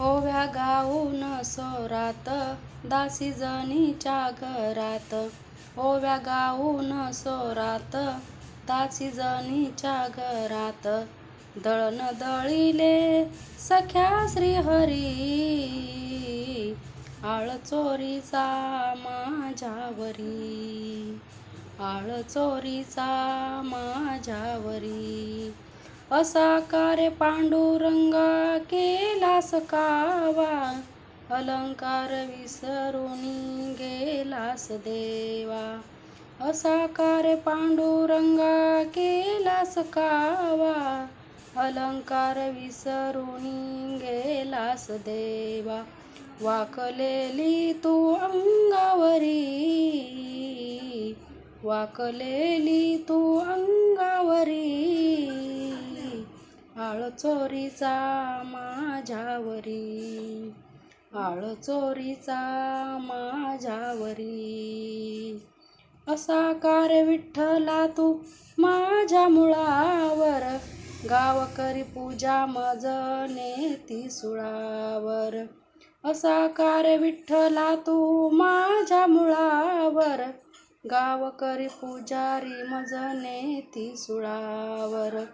ओव्या गाऊन सोरात दासी जणीच्या घरात. ओव्या गाऊन सोरात दासी जणीच्या घरात. दळण दळिले सख्या श्रीहरी. आळ चोरीचा माझ्यावरी. आळ चोरीचा माझ्यावरी. असा कार्य पांडुरंगा केलास कावा अलंकार विसरून गेलास देवा. असा कार्य पांडुरंगा केलास कावा अलंकार विसरून गेलास देवा. वाकलेली तू अंगावरी. वाकलेली तू चोरीचा माझ्यावरी. आळ चोरीचा माझ्यावरी. असा कार्य विठ्ठला तू माझ्या मुळावर. गावकरी पूजा मजने नेती सुळावर. असा कार विठ्ठला तू माझ्या मुळावर. गावकरी पुजारी मजने नेती सुळावर.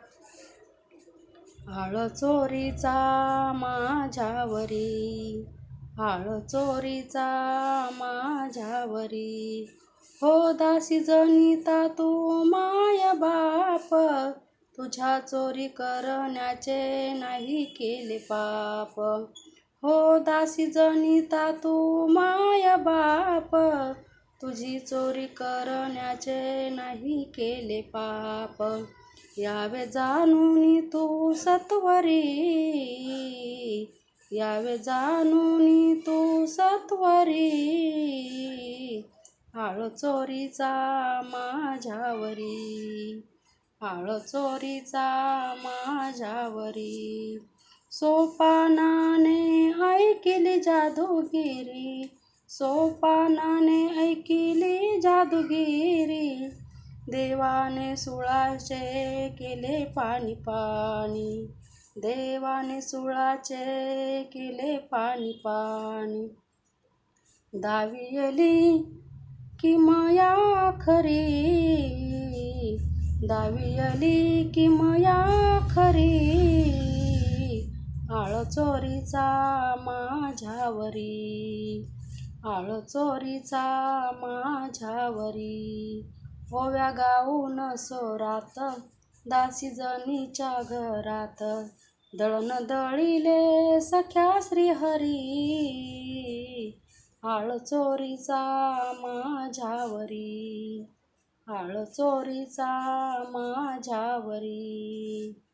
आळ चोरीचा माझ्यावरी आळ चोरीचा माझ्यावरी. हो दासी जनिता तू माय बाप तुझ्या चोरी करण्याचे नाही केले पाप. हो दासी जनिता तू माय बाप तुझी चोरी करण्याचे नाही केले पाप. यावे जाणून तू सत्वरी. यावे जाणून तू सत्वरी. आळ चोरीचा माझ्यावरी. आळ चोरीचा माझ्यावरी. सोपानाने ऐकिली जादूगिरी. सोपानाने ऐकिली जादूगिरी. देवाने सुळाचे केले पाणी पाणी. देवाने सुळाचे केले पाणी पाणी. दावियली कि मया खरी. दावियली कि मया खरी. आळचोरीचा माझ्यावरी. आळचोरीचा माझ्यावरी. ओव्या गाऊन सोरात दासी जनीच्या घरात. दळण दळिले सख्या श्रीहरी. आळ चोरीचा माझ्यावरी. आळ चोरीचा माझ्यावरी.